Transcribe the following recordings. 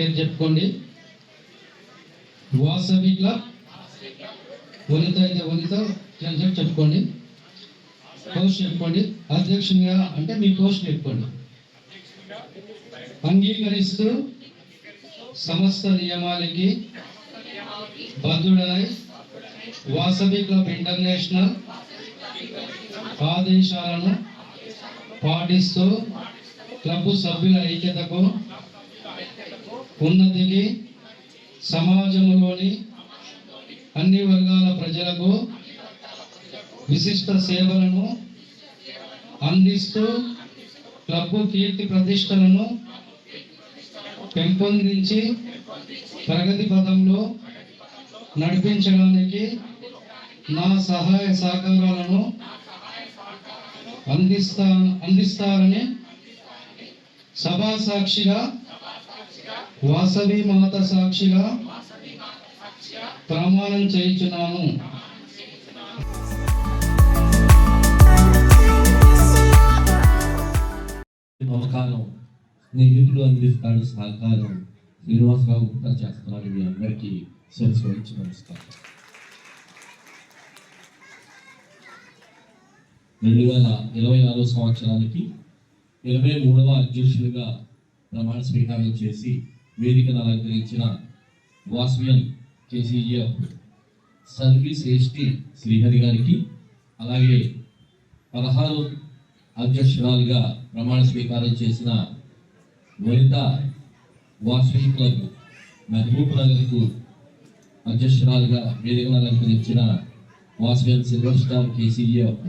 పేరు చెప్పుకోండి. వాసవి క్లబ్. వనిత అయితే వనిత చెప్పుకోండి. పోస్ట్ చెప్పుకోండి. అధ్యక్షునిగా అంటే మీ పోస్ట్ చెప్పుకోండి. అంగీకరిస్తూ సమస్త నియమాలకి బద్ధుడై వాసవి క్లబ్ ఇంటర్నేషనల్ ఆదేశాలను పాటిస్తూ క్లబ్ సభ్యుల ఐక్యతకు ఉన్నతికి సమాజంలోని అన్ని వర్గాల ప్రజలకు విశిష్ట సేవలను అందిస్తూ క్లబ్ కీర్తి ప్రతిష్టలను పెంపొందించి ప్రగతి పదంలో నడిపించడానికి నా సహాయ సహకారాలను అందిస్తా అందిస్తారని సభా సాక్షిగా వాసవి మాత సాక్షిగా ప్రమాణం చేయించున్నాను. మమకారం స్నేహితుడు అందిస్తాడు సహకారం. శ్రీనివాసరావు గుప్తా చేస్తున్నారు మీ అందరికీ సెల్స్ నమస్కారం. రెండు వేల ఇరవై ఆరో సంవత్సరానికి ఇరవై మూడవ అధ్యక్షుడిగా ప్రమాణ స్వీకారం చేసి వేదికను అలంకరించిన Vasavian KCGF service ST Srihari గారికి అలాగే పదహారు అధ్యక్షురాలుగా ప్రమాణ స్వీకారం చేసిన వనిత వాసవి క్లబ్ మహబూబ్ నగర్కు అధ్యక్షురాలుగా వేదికను అలంకరించిన Vasavian silver star KCGF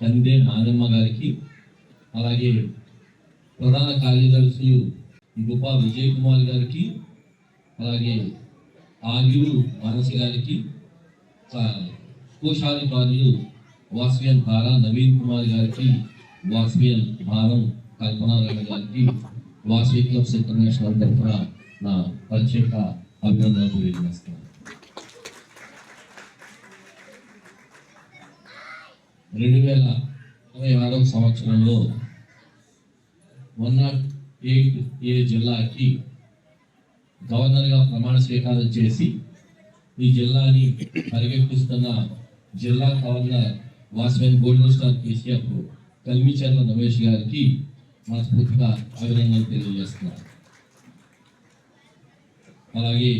Kande Nanamma గారికి అలాగే ప్రధాన కార్యదర్శులు గుపా విజయ్ కుమార్ గారికి అలాగే ఆగిరు మానసి గారికి కోశాధికారులు వాస్వియన్ భార నవీన్ కుమార్ గారికి వాస్వియన్ భారం కల్పనారాయణ గారికి వాస్వి క్లబ్స్ ఇంటర్నేషనల్ తరఫున నా ప్రత్యేక అభినందనలు తెలియజేస్తున్నాను. రెండు వేల ఇరవై ఆరవ సంవత్సరంలో వన్ నాట్ ఏ ఏ జిల్లాకి గవర్నర్గా ప్రమాణ స్వీకారం చేసి ఈ జిల్లాని పరిగెత్తిస్తున్న జిల్లా governor Vasavian golden star KCR Kalmicharla Ramesh garu మనస్ఫూర్తిగా అభినందనలు తెలియజేస్తున్నారు అలాగే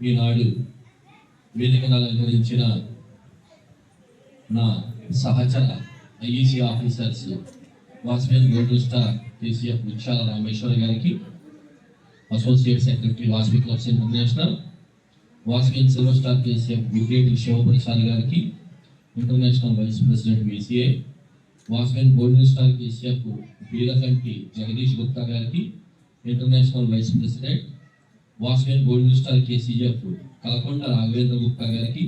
ఈనాడు వేదికను అలంకరించిన నా సహచర IEC officers Vasavian golden star KCF Mutyala Rameshwara garu associate secretary Vasavi clubs international Vasavian silver star KCF Guddeti Shivaprasad garu international vice president BCA Vasavian golden star KCF Beelakanti Jagadish Gupta garu international vice president Vasavian golden star KCF Kalakonda Raghavendra Gupta garu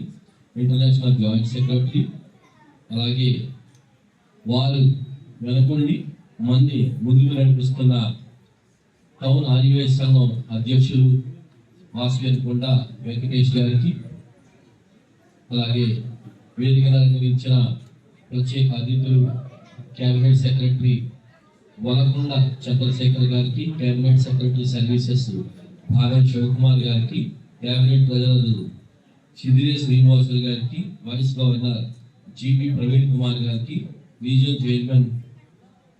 international joint secretary అలాగే వారు వెనకుండి మంది ముందుకు నడిపిస్తున్న town Aryavysya సంఘం అధ్యక్షులు వాసవియన్ కొండ వెంకటేష్ గారికి అలాగే వేదికను నిర్మించిన ప్రత్యేక అతిథులు క్యాబినెట్ సెక్రటరీ వలకొండ చంద్రశేఖర్ గారికి క్యాబినెట్ సెక్రటరీ సర్వీసెస్ భాగం శివకుమార్ గారికి cabinet treasurer Siddire Srinivasulu garu vice governor GP Praveen Kumar garu region chairman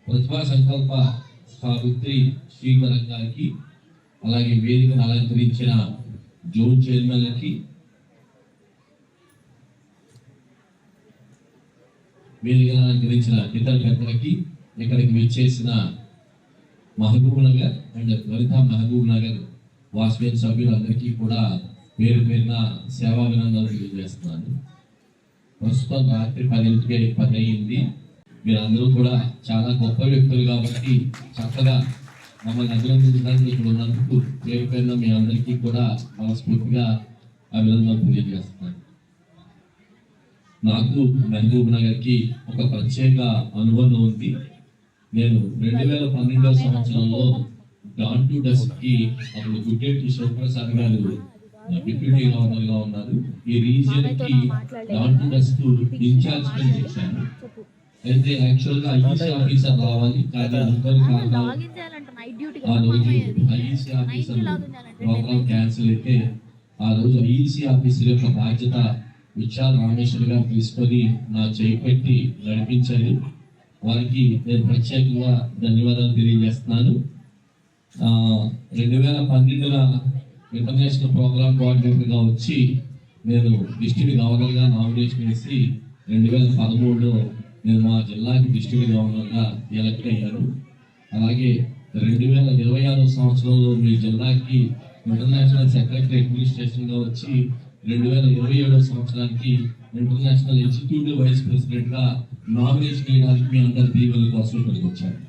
ప్రతిభా సంకల్ప సావిత్రి శ్రీధరన్ గారికి అలాగే వేదికను అలంకరించిన జోన్ చైర్మన్లకి వేదికను అలంకరించిన ఇతర పెద్దలకి ఇక్కడికి విచ్చేసిన మహబూబ్ నగర్ అండ్ లలిత మహబూబ్ నగర్ వాస్మేన్ సభ్యులందరికీ కూడా పేరు పేరున సేవాభినందనలు తెలియజేస్తున్నాను. ప్రస్తుతం రాత్రి పదింటికి పది అయింది. మీరందరూ కూడా చాలా గొప్ప వ్యక్తులు కాబట్టి చక్కగా మమ్మల్ని అభినందించడానికి ఇక్కడ ఉన్నందుకు పేరు పేరున మీ అందరికీ కూడా మనస్ఫూర్తిగా అభినందనలు తెలియజేస్తున్నాను. నాకు మహబూబ్ నగర్కి ఒక ప్రత్యేక అనుబంధం ఉంది. నేను రెండు వేల పన్నెండవ సంవత్సరంలో డాన్ టు డస్ట్కి అప్పుడు గుడ్డెట్టి శివప్రసాద్ గారు డిప్యూటీ గవర్నర్గా ఉన్నారు. ఈ రీజియన్కి డాన్ టు డస్ట్ ఇన్ఛార్జ్గా చేశాను. అయితే యాక్చువల్గా ఐఈసీ ఆఫీసర్ రావాలి. కానీ ముగ్గురు ఆ రోజు ఐఈసీ ఆఫీసర్ ప్రోగ్రామ్ క్యాన్సిల్ అయితే ఆ రోజు ఐఈసీ ఆఫీసర్ యొక్క బాధ్యత విశాల్ రామేశ్వర్ గారు తీసుకొని నా చేయి పెట్టి నడిపించారు. వారికి నేను ప్రత్యేకంగా ధన్యవాదాలు తెలియజేస్తున్నాను. రెండు వేల పన్నెండున ఇంటర్నేషనల్ ప్రోగ్రామ్ కోఆర్డినేటర్గా వచ్చి నేను డిస్ట్రిక్ట్ గవర్నర్గా నామినేషన్ వేసి రెండు వేల పదమూడులో నేను మా జిల్లాకి డిస్ట్రిక్ట్ గవర్నర్గా ఎలక్ట్ అయ్యాను అలాగే రెండు వేల ఇరవై ఆరో సంవత్సరంలో మీ జిల్లాకి ఇంటర్నేషనల్ సెక్రటరీ అడ్మినిస్ట్రేషన్గా వచ్చి రెండు వేల ఇరవై ఏడో సంవత్సరానికి ఇంటర్నేషనల్ ఎగ్జిక్యూటివ్ వైస్ ప్రెసిడెంట్గా నామినేషన్ చేయడానికి మీ అందరి దీవెల కోసం ఇక్కడికి వచ్చాను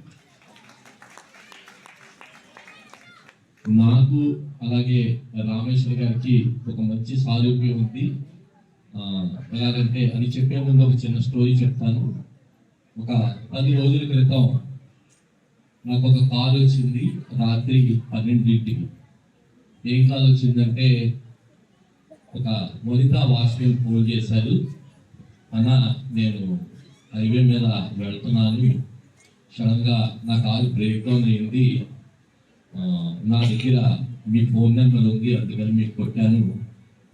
నాకు అలాగే రామేశ్వర్ గారికి ఒక మంచి సారూప్యం ఉంది. ఎలాగంటే అది చెప్పే ముందు ఒక చిన్న స్టోరీ చెప్తాను. ఒక పది రోజుల క్రితం నాకు ఒక కాల్ వచ్చింది. రాత్రి పన్నెండింటికి. ఏం కాల్ వచ్చిందంటే ఒక వనిత వాష్మెన్ ఫోన్ చేశారు. అన్న నేను హైవే మీద వెళ్తున్నాను. సడన్గా నా కారు బ్రేక్ డౌన్ అయింది. నా దగ్గర మీ ఫోన్ నెంబర్ ఉంది. అందుకని మీకు కొట్టాను.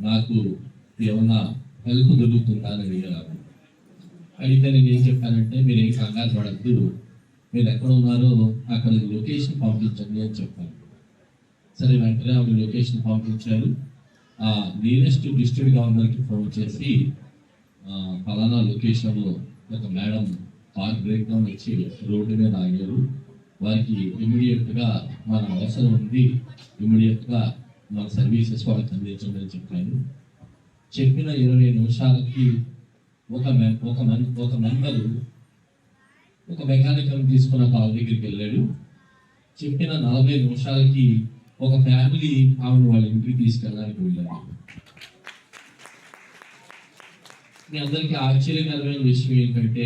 నాకు ఏమన్నా హెల్ప్ దొరుకుతుందా అని అడిగారు అయితే నేను ఏం చెప్పానంటే మీరు ఏం కంగారు పడద్దు. మీరు ఎక్కడ ఉన్నారో అక్కడ లొకేషన్ పంపించండి అని చెప్పాను. సరే వెంటనే ఆవిడ లొకేషన్ పంపించారు. ఆ నియరెస్ట్ డిస్ట్రిక్ట్ గవర్నర్కి ఫోన్ చేసి ఫలానా లొకేషన్లో ఒక మేడం కార్ బ్రేక్ డౌన్ వచ్చి రోడ్డు మీద ఆగారు. వారికి ఇమీడియట్గా మన అవసరం ఉంది. ఇమీడియట్గా మన సర్వీసెస్ వాళ్ళకి అందించండి అని చెప్పాను చెప్పిన ఇరవై నిమిషాలకి ఒక ఒక ఒక మెంబరు ఒక మెకానికల్ తీసుకున్న కాల్ దగ్గరికి వెళ్ళాడు. చెప్పిన నలభై నిమిషాలకి ఒక ఫ్యామిలీ ఆమెను వాళ్ళ ఇంటికి తీసుకెళ్ళడానికి వెళ్ళారు మీ అందరికీ ఆశ్చర్యకరమైన విషయం ఏంటంటే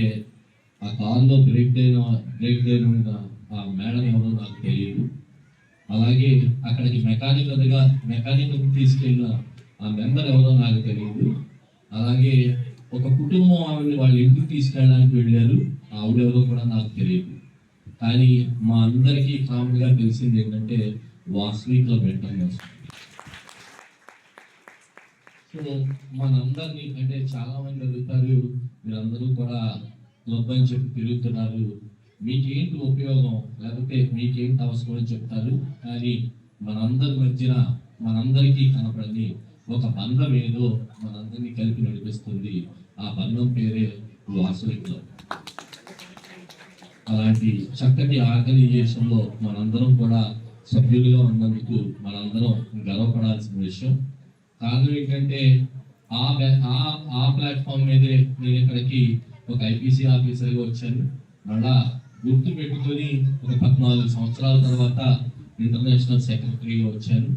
ఆ కార్లో బ్రేక్ అయిన బ్రేక్ అయిన ఆ మేడం ఎవరో నాకు తెలియదు. అలాగే అక్కడికి మెకానికల్గా మెకానికల్ తీసుకెళ్ళిన ఆ మెంబర్ ఎవరో నాకు తెలియదు అలాగే ఒక కుటుంబం ఆవిడని వాళ్ళ ఇంటికి తీసుకెళ్ళడానికి వెళ్ళారు ఆవిడెవరో కూడా నాకు తెలియదు కానీ మా అందరికీ కామన్గా తెలిసింది ఏంటంటే వాస్విక్లో పెట్టడం కోసం. సో మనందరినీ అంటే చాలా మంది అడుగుతారు మీరందరూ కూడా క్లబ్ అని చెప్పి తిరుగుతున్నారు మీకేంటి ఉపయోగం? లేకపోతే మీకేంటి అవసరం అని చెప్తారు. కానీ మనందరి మధ్యన మనందరికీ కనపడని ఒక బంధం ఏదో మనందరినీ కలిపి నడిపిస్తుంది. ఆ బంధం పేరే వాసవి క్లబ్ అలాంటి చక్కటి ఆర్గనైజేషన్లో మనందరం కూడా సభ్యులుగా ఉన్నందుకు మనందరం గర్వపడాల్సిన విషయం. కారణం ఏంటంటే ఆ ఆ ఆ ప్లాట్ఫామ్ మీదే నేను ఇక్కడికి ఒక ఐపీసీ ఆఫీసర్గా వచ్చాను. మళ్ళా గుర్తు పెట్టుకొని ఒక పద్నాలుగు సంవత్సరాల తర్వాత ఇంటర్నేషనల్ సెక్రటరీగా వచ్చాను.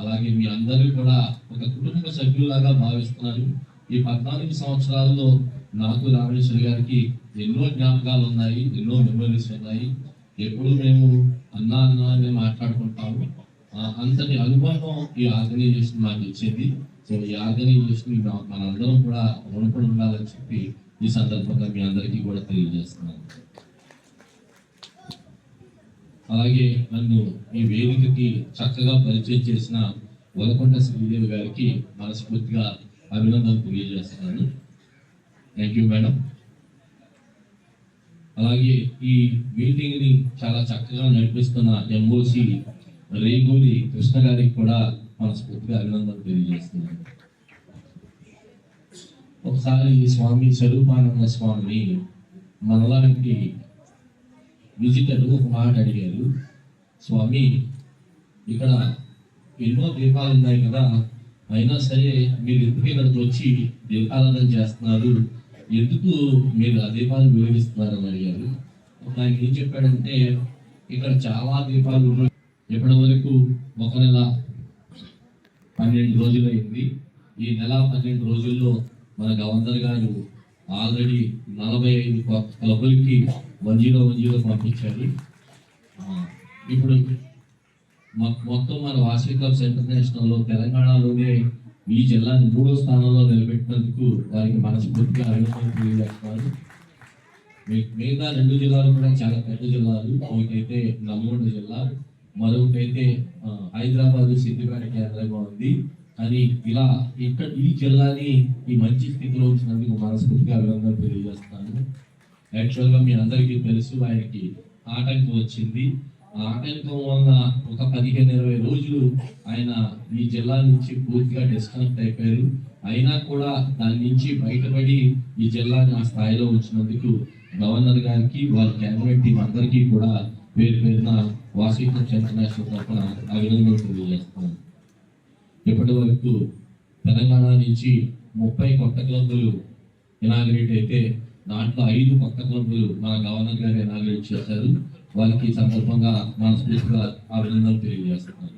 అలాగే మీ అందరూ కూడా ఒక కుటుంబ సభ్యులాగా భావిస్తున్నారు. ఈ పద్నాలుగు సంవత్సరాల్లో నాకు రామేశ్వర్ గారికి ఎన్నో జ్ఞాపకాలు ఉన్నాయి ఎన్నో మెమరీస్ ఉన్నాయి. ఎప్పుడు మేము అన్నా అన్న అని మాట్లాడుకుంటాము అంతటి అనుభవం ఈ ఆర్గనైజేషన్ మాకు ఇచ్చింది. సో ఈ ఆర్గనైజేషన్ మనందరం కూడా రుణపడి ఉండాలని చెప్పి ఈ సందర్భంగా మీ అందరికీ కూడా తెలియజేస్తున్నాను. అలాగే నన్ను ఈ వేదికకి చక్కగా పరిచయం చేసిన వలకొండ శ్రీదేవి గారికి మనస్ఫూర్తిగా అభినందనలు తెలియజేస్తున్నాను. థ్యాంక్ యూ మేడం అలాగే ఈ మీటింగ్ని చాలా చక్కగా నడిపిస్తున్న ఎంఓసి రేగూరి కృష్ణ గారికి కూడా మనస్ఫూర్తిగా అభినందనలు తెలియజేస్తున్నాను. ఒకసారి స్వామి స్వరూపానంద స్వామి మనలాంటి విజిటర్లు ఒక మాట అడిగారు. స్వామి ఇక్కడ ఎన్నో దీపాలు ఉన్నాయి కదా. అయినా సరే మీరు ఎందుకు ఇక్కడికి వచ్చి దీపారాధన చేస్తున్నారు? ఎందుకు మీరు ఆ దీపాలు వివరిస్తున్నారని అడిగారు. ఆయన ఏం చెప్పాడంటే ఇక్కడ చాలా దీపాలు ఉన్నాయి. ఇప్పటి వరకు ఒక నెల పన్నెండు రోజులు అయింది ఈ నెల పన్నెండు రోజుల్లో మన గవర్నర్ గారు ఆల్రెడీ నలభై ఐదు క్లబ్బులకి వన్ జీరో వన్ జీరో పంపించారు ఇప్పుడు మొత్తం మన వాసవి క్లబ్స్ ఇంటర్నేషనల్లో తెలంగాణలోనే ఈ జిల్లాని మూడో స్థానంలో నిలబెట్టినందుకు వారికి మనస్ఫూర్తిగా అభినందనలు తెలియజేస్తున్నారు మిగతా రెండు జిల్లాలు కూడా చాలా పెద్ద జిల్లాలు. ఒకటైతే నల్గొండ జిల్లా మరొకటైతే హైదరాబాద్ సిద్దిపేట కేంద్రంగా ఉంది. కానీ ఇలా ఇక్కడ ఈ జిల్లాని ఈ మంచి స్థితిలో ఉంచినందుకు మనస్ఫూర్తిగా అభినందనలు తెలియజేస్తున్నాను. యాక్చువల్గా మీ అందరికీ తెలుసు ఆయనకి ఆటంకం వచ్చింది. ఆ ఆటంకం వల్ల ఒక పదిహేను ఇరవై రోజులు ఆయన ఈ జిల్లా నుంచి పూర్తిగా డిస్కనెక్ట్ అయిపోయారు. అయినా కూడా దాని నుంచి బయటపడి ఈ జిల్లాని ఆ స్థాయిలో ఉంచినందుకు గవర్నర్ గారికి వారి క్యాబినెట్ టీం అందరికీ కూడా పేరు పేరున వాషింగ్టన్ ఇంటర్నేషనల్ తరఫున అభినందనలు తెలియజేస్తున్నాను. ఇప్పటి వరకు తెలంగాణ నుంచి ముప్పై కొత్త క్లబ్లు ఇనాగ్రేట్ అయితే దాంట్లో ఐదు కొత్త క్లబ్లు మన గవర్నర్ గారు ఇనాగ్రేట్ చేశారు వాళ్ళకి సందర్భంగా మనస్ఫూర్తిగా అభినందనలు తెలియజేస్తున్నారు